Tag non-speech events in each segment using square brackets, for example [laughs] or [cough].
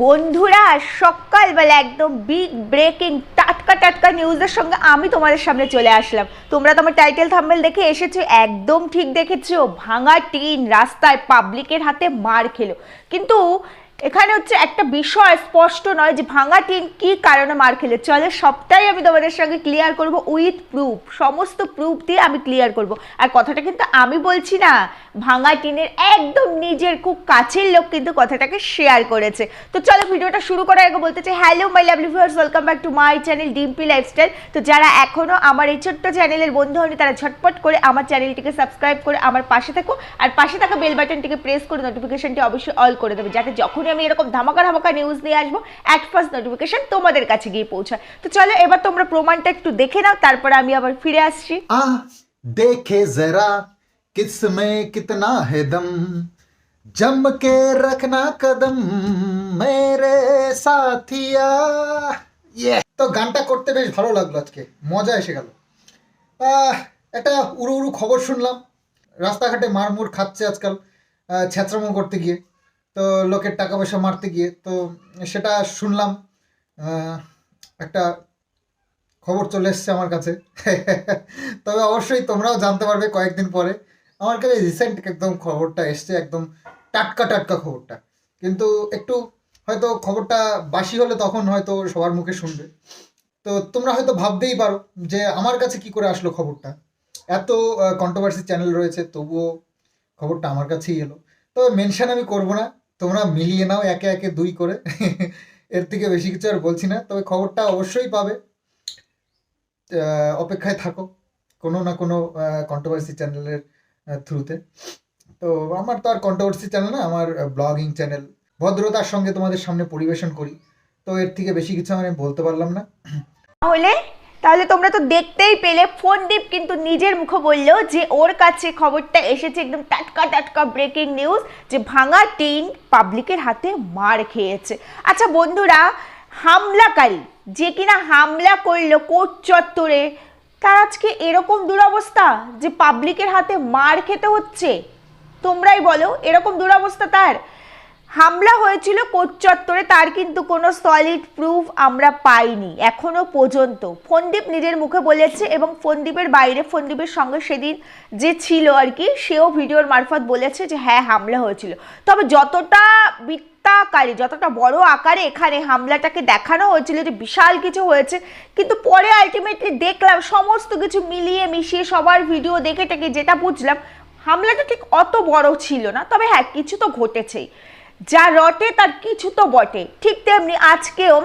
বন্ধুরা, সকালবেলা একদম বিগ ব্রেকিং টাটকা টাটকা নিউজের সঙ্গে আমি তোমাদের সামনে চলে আসলাম। তোমরা তোমার টাইটেল থাম্বেল দেখে এসেছ, একদম ঠিক দেখেছ, ভাঙা টিন রাস্তায় পাবলিকের হাতে মার খেলো। কিন্তু এখানে হচ্ছে একটা বিষয় স্পষ্ট নয় যে ভাঙা টিন কি কারণে মার খেলে। চলে সবটাই আমি তোমাদের সঙ্গে ক্লিয়ার করব উইথ প্রুফ সমস্ত প্রুফ দিয়ে আমি ক্লিয়ার করব। আর কথাটা কিন্তু আমি বলছি না, ভাঙা টিনের একদম নিজের খুব কাছের লোক কিন্তু কথাটাকে শেয়ার করেছে। তো চলো ভিডিওটা শুরু করার আগে বলতে চাই hello my lovely viewers welcome back to my channel Dimpy lifestyle তো যারা এখনও আমার এই ছোট্ট চ্যানেলের বন্ধু হয়নি, তারা ঝটপট করে আমার চ্যানেলটিকে সাবস্ক্রাইব করে আমার পাশে থাকো। আর পাশে থাকা বেল বাটনটিকে প্রেস করে নোটিফিকেশনটি অবশ্যই অল করে দেবে, যাতে যখনই আমি এরকম ধামাকা ধামাকা নিউজ নিয়ে আসবো অ্যাট ফার্স্ট নোটিফিকেশন তোমাদের কাছে গিয়ে পৌঁছায় তো চলো এবার তোমরা প্রমাণটা একটু দেখে নাও তারপরে আমি আবার ফিরে আসছি आ देखे जरा किस में कितना है दम जम के रखना कदम मेरे साथिया ইয়ে তো গানটা করতে বেশ ভালো লাগলো আজকে মজা এসে গেল আহ, একটা উড়ু উড়ু খবর শুনলাম রাস্তাঘাটে মারমুর খাচ্ছে আজকাল আহ, ছ্যাঁচড়ামো করতে গিয়ে তো লোকের টাকা পয়সা মারতে গিয়ে, তো সেটা শুনলাম একটা খবর চলে এসছে আমার কাছে। [laughs] তবে অবশ্যই তোমরাও জানতে পারবে কয়েকদিন পরে। আমার কাছে রিসেন্ট একদম খবরটা এসছে, একদম টাটকা টাটকা খবরটা। কিন্তু একটু হয়তো খবরটা বাসি হলে তখন হয়তো সবার মুখে শুনবে। তো তোমরা হয়তো ভাবতেই পারো যে আমার কাছে কি করে আসলো খবরটা। এত কন্ট্রোভার্সি চ্যানেল রয়েছে, তবুও খবরটা আমার কাছেই এলো। তবে মেনশন আমি করব না। তোমরা মিলিয়ে নাও একে একে দুই করে। এর থেকে বেশি কিছু আর বলছি না, তবে খবরটা অবশ্যই পাবে। অপেক্ষায় থাকো কোনো না কোনো কন্ট্রোভার্সি চ্যানেলের থ্রুতে তো আমার তো আর কন্ট্রোভার্সি চ্যানেল না, আমার ব্লগিং চ্যানেল ভদ্রতার সঙ্গে তোমাদের সামনে পরিবেশন করি। তো এর থেকে বেশি কিছু আমি বলতে পারলাম না। তাহলে তাহলে তোমরা তো দেখতেই পেলে, ফোনদীপ কিন্তু নিজের মুখে বলল যে ওর কাছে খবরটা এসেছে একদম টাটকা টাটকা ব্রেকিং নিউজ যে ভাঙা টিন পাবলিকের হাতে মার খেয়েছে। আচ্ছা বন্ধুরা, হামলাকারী যে কিনা হামলা করল কোর্ট চত্বরে, তার আজকে এরকম দুরবস্থা যে পাবলিকের হাতে মার খেতে হচ্ছে? তোমরাই বলো, এরকম দুরবস্থা তার? হামলা হয়েছিল কোচ তার কিন্তু কোনো সলিড প্রুফ আমরা পাইনি, এখনও পর্যন্ত। ফন্দীপ নিজের মুখে বলেছে এবং ফন্দীপের বাইরে, ফন্দীপের সঙ্গে সেদিন যে ছিল আর কি, সেও ভিডিওর মারফত বলেছে যে হ্যাঁ হামলা হয়েছিল। তবে যতটা বৃত্তাকারে, যতটা বড় আকারে এখানে হামলাটাকে দেখানো হয়েছিল যে বিশাল কিছু হয়েছে, কিন্তু পরে আলটিমেটলি দেখলাম সমস্ত কিছু মিলিয়ে মিশিয়ে সবার ভিডিও দেখে টেকে যেটা বুঝলাম, হামলাটা ঠিক অত বড় ছিল না। তবে হ্যাঁ কিছু তো ঘটেছেই। যা রটে তার কিছু তো বটে। ঠিক তেমনি আজকেও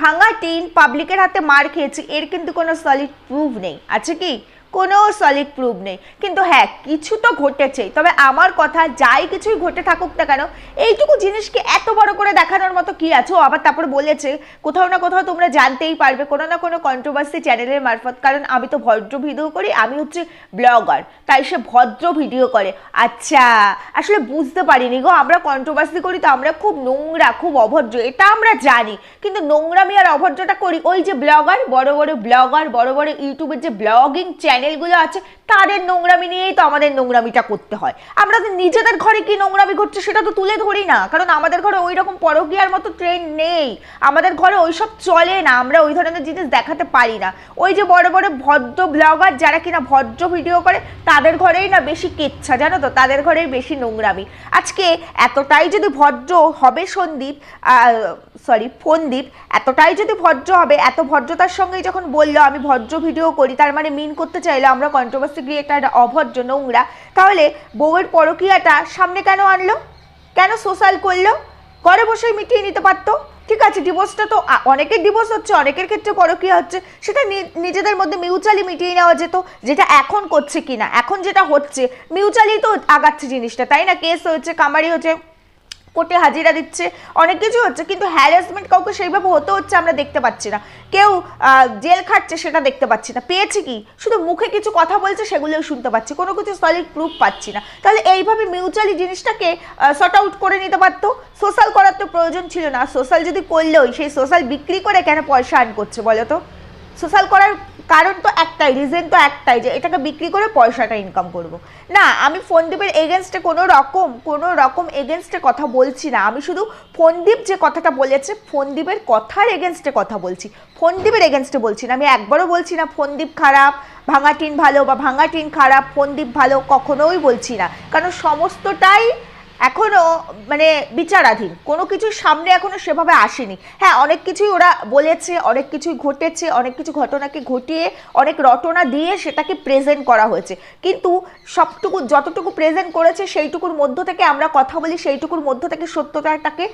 ভাঙা টিন পাবলিকের হাতে মার খেয়েছে, এর কিন্তু কোনো সলিড প্রুফ নেই। আছে কি? কোনো সলিড প্রুফ নেই। কিন্তু হ্যাঁ কিছু তো ঘটেছেই। তবে আমার কথা যাই কিছুই ঘটে থাকুক না কেন, এইটুকু জিনিসকে এত বড় করে দেখানোর মতো কি আছে? ও আবার তারপর বলেছে, কোথাও না কোথাও তোমরা জানতেই পারবে, কোনো না কোনো কন্ট্রোভার্সি চ্যানেলের মারফত। কারণ আমি তো ভদ্র ভিডিও করি, আমি হচ্ছে ব্লগার তাই সে ভদ্র ভিডিও করে। আচ্ছা আসলে বুঝতে পারিনি গো, আমরা কন্ট্রোভার্সি করি তো আমরা খুব নোংরা, খুব অভদ্র, এটা আমরা জানি। কিন্তু নোংরামি আর অভদ্রটা করি, ওই যে ব্লগার বড় বড় ব্লগার বড় বড় ইউটিউবের যে ব্লগিং চ্যানেলগুলো আছে, তাদের নোংরামি নিয়েই তো আমাদের নোংরামিটা করতে হয়। আমরা তো নিজেদের ঘরে কি নোংরামি ঘটছে সেটা তো তুলে ধরি না, কারণ আমাদের ঘরে ওই রকম পরকীয়ার মতো ট্রেন নেই। আমাদের ঘরে ওইসব চলে না, আমরা ওই ধরনের জিনিস দেখাতে পারি না। ওই যে বড় বড় ভদ্র ব্লগার যারা কিনা ভদ্র ভিডিও করে, তাদের ঘরেই না বেশি কেচ্ছা, জানো তো? তাদের ঘরেই বেশি নোংরামি। আজকে এতটাই যদি ভদ্র হবে সন্দীপ সরি ফোনদীপ এতটাই যদি ভদ্র হবে, এত ভদ্রতার সঙ্গেই যখন বলল, আমি ভদ্র ভিডিও করি, তার মানে মিন করতে চাইলো আমরা কন্ট্রোভার্সি ক্রিয়েটার অভদ্র নোংরা। তাহলে বউয়ের পরকীয়াটা সামনে কেন আনলো? কেন সোশ্যাল করল? ঘরে বসেই মিটিয়ে নিতে পারতো? ঠিক আছে ডিভোর্সটা তো অনেকের ডিভোর্স হচ্ছে, অনেকের ক্ষেত্রে পরকীয়া হচ্ছে। সেটা নিজেদের মধ্যে মিউচুয়ালি মিটিয়ে নেওয়া যেত, যেটা এখন করছে কিনা, এখন যেটা হচ্ছে মিউচুয়ালি তো আগাচ্ছে জিনিসটা, তাই না? কেস হয়েছে কামারি হচ্ছে কোর্টে হাজিরা দিচ্ছে, অনেক কিছু হচ্ছে, কিন্তু হ্যারাসমেন্ট কাউকে সেইভাবে হতে হচ্ছে আমরা দেখতে পাচ্ছি না। কেউ জেল খাটছে সেটা দেখতে পাচ্ছি না। পেয়েছে কি? শুধু মুখে কিছু কথা বলছে সেগুলোও শুনতে পাচ্ছি। কোনো কিছু সলিড প্রুফ পাচ্ছি না। তাহলে এইভাবে মিউচুয়ালি জিনিসটাকে শর্ট আউট করে নিতে পারতো? সোশ্যাল করার তো প্রয়োজন ছিল না। সোশ্যাল যদি করলেও সেই সোশ্যাল বিক্রি করে কেন পয়সা আর্ন করছে বলো তো? সোশ্যাল করার কারণ তো একটাই রিজন তো একটাই যে এটাকে বিক্রি করে পয়সাটা ইনকাম করব। না, আমি ফোনদীপের এগেনস্টে কোনো রকম কোনো রকম এগেনস্টে কথা বলছি না। আমি শুধু ফোনদীপ যে কথাটা বলেছে, ফোনদীপের কথার এগেনস্টে কথা বলছি। ফোনদীপের এগেনস্টে বলছি না। আমি একবারও বলছি না ফোনদীপ খারাপ ভাঙা টিন ভালো বা ভাঙা টিন খারাপ, ফোনদীপ ভালো কখনোই বলছি না। কারণ সমস্তটাই এখনও মানে বিচারাধীন। কোনো কিছু সামনে এখনও সেভাবে আসেনি। হ্যাঁ অনেক কিছুই ওরা বলেছে, অনেক কিছুই ঘটেছে, অনেক কিছু ঘটনাকে ঘটিয়ে, অনেক রটনা দিয়ে সেটাকে প্রেজেন্ট করা হয়েছে। কিন্তু সবটুকু, যতটুকু প্রেজেন্ট করেছে সেইটুকুর মধ্য থেকে আমরা কথা বলি, সেইটুকুর মধ্য থেকে সত্যতাটাকে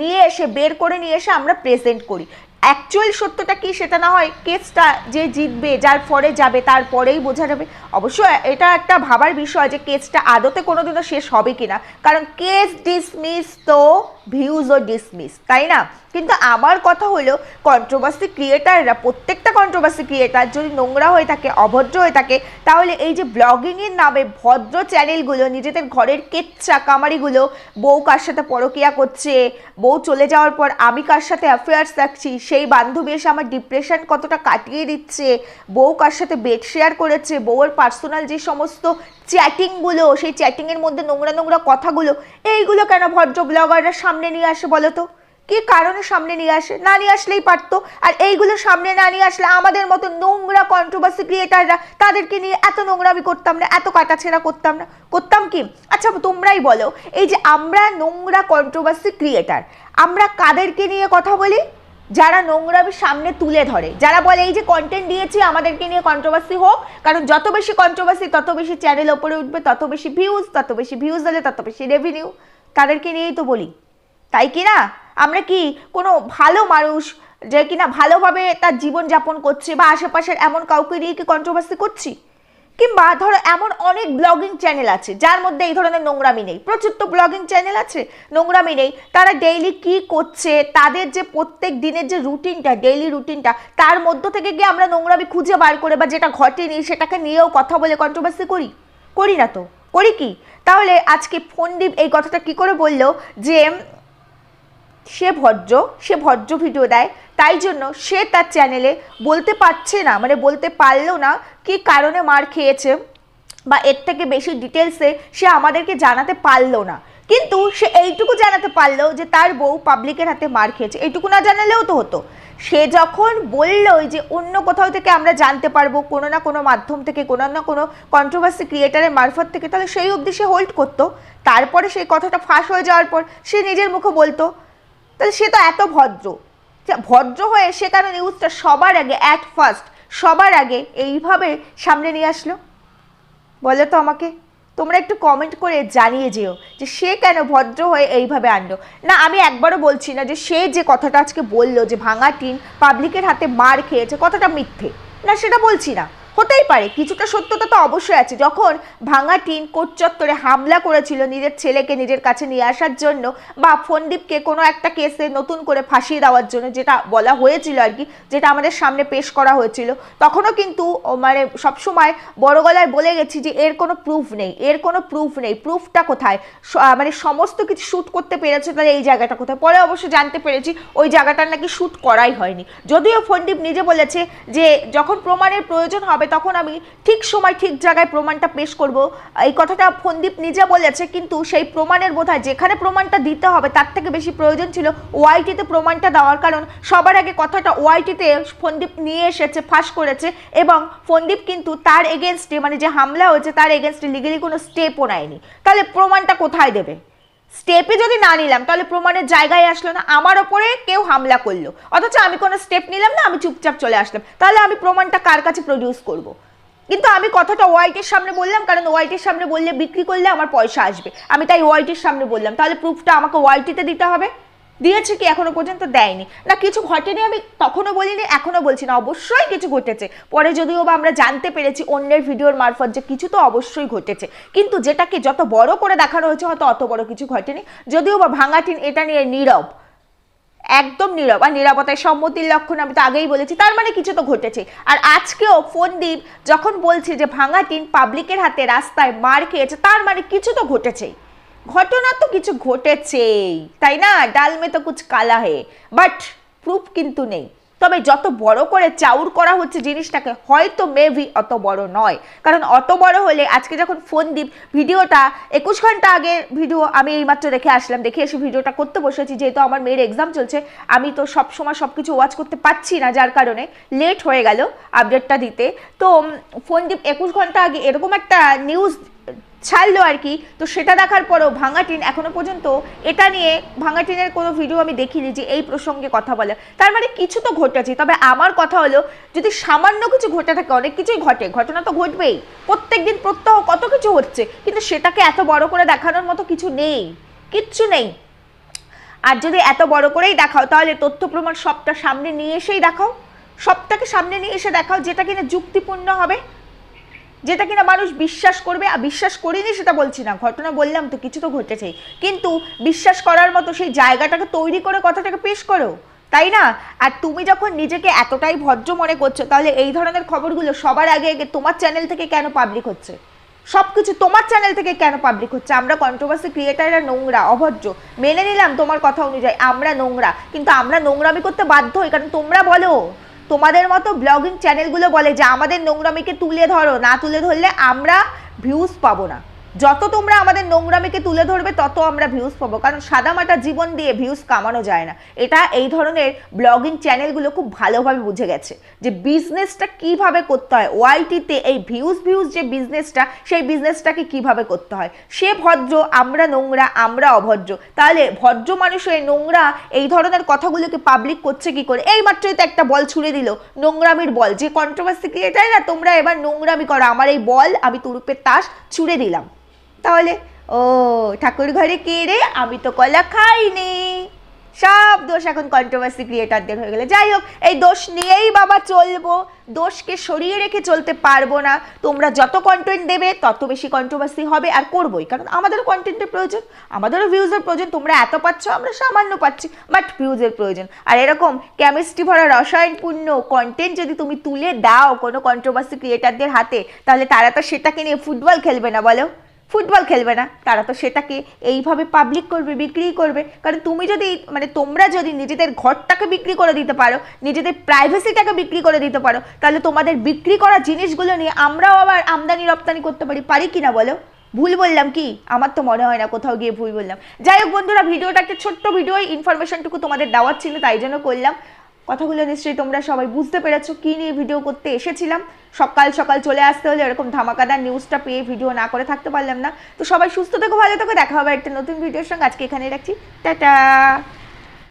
নিয়ে এসে, বের করে নিয়ে এসে আমরা প্রেজেন্ট করি। অ্যাকচুয়াল সত্যটা কি সেটা না হয় কেসটা যে জিতবে, যার ফরে যাবে, তারপরেই বোঝা যাবে। অবশ্য এটা একটা ভাবার বিষয় যে কেসটা আদতে কোনোদিনও শেষ হবে কিনা। কারণ কেস ডিসমিস তো ভিউজও ডিসমিস তাই না? কিন্তু আমার কথা হলো কন্ট্রোভার্সি ক্রিয়েটাররা প্রত্যেকটা কন্ট্রোভার্সি ক্রিয়েটার যদি নোংরা হয়ে থাকে, অভদ্র হয়ে থাকে, তাহলে এই যে ব্লগিংয়ের নামে ভদ্র চ্যানেলগুলো নিজেদের ঘরের কেচ্চা কামারিগুলো, বউ কার সাথে পরকিয়া করছে, বউ চলে যাওয়ার পর আমি কার সাথে অ্যাফেয়ার্স রাখছি, সেই বান্ধবী এসে আমার ডিপ্রেশন কতটা কাটিয়ে দিচ্ছে, বউ কার সাথে বেড শেয়ার করেছে, বউয়ের পার্সোনাল যে সমস্ত চ্যাটিংগুলো সেই চ্যাটিংয়ের মধ্যে নোংরা নোংরা কথাগুলো, এইগুলো কেন ভদ্র ব্লগাররা সামনে নিয়ে আসে বলো তো? কি কারণে সামনে নিয়ে আসে? না নিয়ে আসলেই পারতো। আর এইগুলো সামনে না নিয়ে আসলে আমাদের মতো নোংরা কন্ট্রোভার্সি ক্রিয়েটাররা তাদেরকে নিয়ে এত নোংরামি করতাম না, এত কাটাছেড়া করতাম না। করতাম কি? আচ্ছা তোমরাই বলো, এই যে আমরা নোংরা কন্ট্রোভার্সি ক্রিয়েটার আমরা কাদেরকে নিয়ে কথা বলি? যারা নোংরামি সামনে তুলে ধরে, যারা বলে, এই যে কন্টেন্ট দিয়েছি, আমাদেরকে নিয়ে কন্ট্রোভার্সি হোক। কারণ যত বেশি কন্ট্রোভার্সি তত বেশি চ্যানেল ওপরে উঠবে, তত বেশি ভিউজ তত বেশি ভিউজ হলে তত বেশি রেভিনিউ তাদেরকে নিয়েই তো বলি। তাই কি না? আমরা কি কোনো ভালো মানুষ যে কিনা ভালোভাবে তার জীবন যাপন করছে বা আশেপাশের এমন কাউকে নিয়ে কি কন্ট্রোভার্সি করছি? কিংবা ধরো এমন অনেক ব্লগিং চ্যানেল আছে, যার মধ্যে এই ধরনের নোংরামি নেই। প্রচুর তো ব্লগিং চ্যানেল আছে, নোংরামি নেই। তারা ডেইলি কি করছে, তাদের যে প্রত্যেক দিনের যে রুটিনটা ডেইলি রুটিনটা তার মধ্য থেকে গিয়ে আমরা নোংরামি খুঁজে বার করে বা যেটা ঘটেনি সেটাকে নিয়েও কথা বলে কন্ট্রোভার্সি করি। করি না তো। করি কি? তাহলে আজকে ফোনদীপ এই কথাটা কি করে বলল যে, সে ভদ্র সে ভদ্র ভিডিও দেয় তাই জন্য সে তার চ্যানেলে বলতে পারছে না মানে বলতে পারল না কি কারণে মার খেয়েছে বা এর থেকে বেশি ডিটেলসে সে আমাদেরকে জানাতে পারল না। কিন্তু সে এইটুকু জানাতে পারল যে তার বউ পাবলিকের হাতে মার খেয়েছে। এইটুকু না জানালেও তো হতো। সে যখন বলল যে অন্য কোথাও থেকে আমরা জানতে পারব, কোনো না কোনো মাধ্যম থেকে, কোনো না কোনো কন্ট্রোভার্সি ক্রিয়েটারের মারফত থেকে, তাহলে সেই অবধি সে হোল্ড করতো। তারপরে সেই কথাটা ফাঁস হয়ে যাওয়ার পর সে নিজের মুখে বলতো। তাহলে সে তো এত ভদ্র। ভদ্র হয়ে সে কেন নিউজটা সবার আগে অ্যাট ফার্স্ট সবার আগে এইভাবে সামনে নিয়ে আসলো। বলো তো আমাকে, তোমরা একটু কমেন্ট করে জানিয়ে যেও যে সে কেন ভদ্র হয়ে এইভাবে আনলো? না, আমি একবারও বলছি না যে সে যে কথাটা আজকে বলল যে ভাঙা টিন পাবলিকের হাতে মার খেয়েছে, কথাটা মিথ্যে। না, সেটা বলছি না। হতেই পারে, কিছুটা সত্যতা তো অবশ্যই আছে। যখন ভাঙা টিন কোট চত্বরে হামলা করেছিল নিজের ছেলেকে নিজের কাছে নিয়ে আসার জন্য বা ফন্দীপকে কোনো একটা কেসে নতুন করে ফাঁসিয়ে দেওয়ার জন্য যেটা বলা হয়েছিল আর কি, যেটা আমাদের সামনে পেশ করা হয়েছিল, তখনও কিন্তু মানে সবসময় বড় গলায় বলে গেছি যে এর কোনো প্রুফ নেই, এর কোনো প্রুফ নেই প্রুফটা কোথায়? মানে সমস্ত কিছু শ্যুট করতে পেরেছে তাহলে এই জায়গাটা কোথায়? পরে অবশ্য জানতে পেরেছি ওই জায়গাটার নাকি শ্যুট করাই হয়নি। যদিও ফন্দীপ নিজে বলেছে যে যখন প্রমাণের প্রয়োজন হবে তখন আমি ঠিক সময়, ঠিক জায়গায় প্রমাণটা পেশ করব। এই কথাটা ফন্দীপ নিজে বলেছে, কিন্তু সেই প্রমাণের বোধহয় যেখানে প্রমাণটা দিতে হবে, তার থেকে বেশি প্রয়োজন ছিল ওয়াইটিতে প্রমাণটা দেওয়ার। কারণ সবার আগে কথাটা ওয়াইটিতে ফন্দীপ নিয়ে এসেছে, ফাঁস করেছে, এবং ফন্দীপ কিন্তু তার এগেনস্টে মানে যে হামলা হয়েছে, তার এগেনস্টে লিগেলি কোনো স্টেপও নেয়নি। তাহলে প্রমাণটা কোথায় দেবে? স্টেপে যদি না নিলাম, তাহলে প্রমাণের জায়গায় আসলো না, আমার ওপরে কেউ হামলা করল। অথচ আমি কোনো স্টেপ নিলাম না, আমি চুপচাপ চলে আসলাম। তাহলে আমি প্রমাণটা কার কাছে প্রডিউস করব। কিন্তু আমি কথাটা ওয়াইটের সামনে বললাম, কারণ ওয়াইটের সামনে বললে বিক্রি করলে আমার পয়সা আসবে। আমি তাই ওয়াইটের সামনে বললাম, তাহলে প্রুফটা আমাকে ওয়াইটিতে দিতে হবে? দিয়েছে কি এখনও পর্যন্ত দেয়নি। না, কিছু ঘটেনি আমি তখনও বলিনি এখনও বলছি না। অবশ্যই কিছু ঘটেছে। পরে যদিও বা আমরা জানতে পেরেছি অন্যের ভিডিওর মারফত যে কিছু তো অবশ্যই ঘটেছে। কিন্তু যেটাকে যত বড় করে দেখানো হয়েছে, হয়তো অত বড় কিছু ঘটেনি। যদিও বা ভাঙাটিন এটা নিয়ে নীরব, একদম নীরব আর নিরাপত্তায় সম্মতির লক্ষণ আমি তো আগেই বলেছি, তার মানে কিছু তো ঘটেছে। আর আজকেও ফোনদীপ যখন বলছে যে ভাঙা টিন পাবলিকের হাতে রাস্তায় মার খেয়েছে, তার মানে কিছু তো ঘটেছেই। ঘটনা তো কিছু ঘটেছেই, তাই না? ডাল মে তো কুছ কালা হে বাট প্রুফ কিন্তু নেই। তবে যত বড় করে চাউর করা হচ্ছে জিনিসটাকে, হয়তো মেবি অত বড় নয়। কারণ অত বড় হলে আজকে যখন ফোন দিই ভিডিওটা, একুশ ঘণ্টা আগে ভিডিও আমি এইমাত্র দেখে আসলাম। দেখে এসে ভিডিওটা করতে বসেছি, যেহেতু আমার মেয়ের এক্সাম চলছে, আমি তো সব সময় সব কিছু ওয়াচ করতে পারছি না, যার কারণে লেট হয়ে গেল আপডেটটা দিতে। তো ফোন দিপ একুশ ঘণ্টা আগে এরকম একটা নিউজ ছাড়লো আর কি। তো সেটা দেখার পরেও ভাঙা টিন এখনও পর্যন্ত এটা নিয়ে ভাঙা টিনের কোনো ভিডিও আমি দেখিনি যে এই প্রসঙ্গে কথা বলে। তার মানে কিছু তো ঘটেছে, তবে আমার কথা হলো যদি সামান্য কিছু ঘটে থাকে, অনেক কিছুই ঘটে, ঘটনা তো ঘটবেই। প্রত্যেকদিন প্রত্যহ কত কিছু হচ্ছে, কিন্তু সেটাকে এত বড় করে দেখানোর মতো কিছু নেই, কিচ্ছু নেই। আর যদি এত বড় করেই দেখাও, তাহলে তথ্য প্রমাণ সবটা সামনে নিয়ে এসেই দেখাও। সবটাকে সামনে নিয়ে এসে দেখাও, যেটা কিনা যুক্তিপূর্ণ হবে। যেটা কিনা মানুষ বিশ্বাস করবে, আর বিশ্বাস করিনি সেটা বলছি না। ঘটনা বললাম তো, কিছু তো ঘটেছেই। কিন্তু বিশ্বাস করার মতো সেই জায়গাটাকে তৈরি করে কথাটাকে পেশ করো, তাই না? আর তুমি যখন নিজেকে এতটাই ভদ্র মনে করছ, তাহলে এই ধরনের খবরগুলো সবার আগে আগে তোমার চ্যানেল থেকে কেন পাবলিক হচ্ছে? সব কিছু তোমার চ্যানেল থেকে কেন পাবলিক হচ্ছে? আমরা কন্ট্রোভার্সি ক্রিয়েটাররা নোংরা, অভদ্র। মেনে নিলাম তোমার কথা অনুযায়ী, আমরা নোংরা। কিন্তু আমরা নোংরামি করতে বাধ্য হই, কারণ তোমরা বলো। তোমাদের মতো ব্লগিং চ্যানেলগুলো বলে যে, আমাদের নোংরামিকে তুলে ধরো, না তুলে ধরলে আমরা ভিউজ পাবো না। যত তোমরা আমাদের নোংরামিকে তুলে ধরবে, তত আমরা ভিউজ পাবো। কারণ সাদামাটা জীবন দিয়ে ভিউজ কামানো যায় না। এটা এই ধরনের ব্লগিং চ্যানেলগুলো খুব ভালোভাবে বুঝে গেছে যে বিজনেসটা কীভাবে করতে হয়। ওয়াইটিতে এই ভিউজ ভিউজ যে বিজনেসটা সেই বিজনেসটাকে কীভাবে করতে হয়? সে ভদ্র, আমরা নোংরা, আমরা অভদ্র। তাহলে ভদ্র মানুষের নোংরা এই ধরনের কথাগুলোকে পাবলিক করছে কি করে? এই মাত্রই তো একটা বল ছুড়ে দিল, নোংরামির বল। যে কন্ট্রোভার্সি ক্রিয়েটার না তোমরা এবার নোংরামি করো। আমার এই বল, আমি তুরুপের তাস ছুড়ে দিলাম। তাহলে, ও ঠাকুর ঘরে কে রে? আমি তো কলা খাইনি। সব দোষ এখন কন্ট্রোভার্সি ক্রিয়েটারদের হয়ে গেলে। যাই হোক, এই দোষ নিয়েই বাবা চলবো। দোষকে সরিয়ে রেখে চলতে পারব না। তোমরা যত কন্টেন্ট দেবে, তত বেশি কন্ট্রোভার্সি হবে আর করবোই। কারণ আমাদেরও কন্টেন্টের প্রয়োজন, আমাদেরও ভিউজের প্রয়োজন। তোমরা এত পাচ্ছ, আমরা সামান্য পাচ্ছি বাট ভিউজের প্রয়োজন। আর এরকম কেমিস্ট্রি ভরা রসায়নপূর্ণ কন্টেন্ট যদি তুমি তুলে দাও কোনো কন্ট্রোভার্সি ক্রিয়েটারদের হাতে, তাহলে তারা তো সেটাকে নিয়ে ফুটবল খেলবে না, বলো। ফুটবল খেলবে না। তারা তো সেটাকে এইভাবে পাবলিক করবে, বিক্রি করবে। কারণ তুমি যদি মানে তোমরা যদি নিজেদের ঘরটাকে বিক্রি করে দিতে পারো, নিজেদের প্রাইভেসিটাকে বিক্রি করে দিতে পারো, তাহলে তোমাদের বিক্রি করা জিনিসগুলো নিয়ে আমরাও আবার আমদানি রপ্তানি করতে পারি। পারি কি না বলো? ভুল বললাম কি? আমার তো মনে হয় না, কোথাও গিয়ে ভুল বললাম। যাই হোক বন্ধুরা, ভিডিওটা একটা ছোট্ট ভিডিও ইনফরমেশনটুকু তোমাদের দেওয়ার ছিল তাই জন্য করলাম। কথাগুলো নিশ্চয়ই তোমরা সবাই বুঝতে পেরেছ, কী নিয়ে ভিডিও করতে এসেছিলাম। সকাল সকাল চলে আসতে হলে এরকম ধামাকাদার নিউজটা পেয়ে ভিডিও না করে থাকতে পারলাম না। তো সবাই সুস্থ থেকো, ভালো থেকো, দেখা হবে একটা নতুন ভিডিওর সঙ্গে। আজকে এখানে রাখছি। টাটা!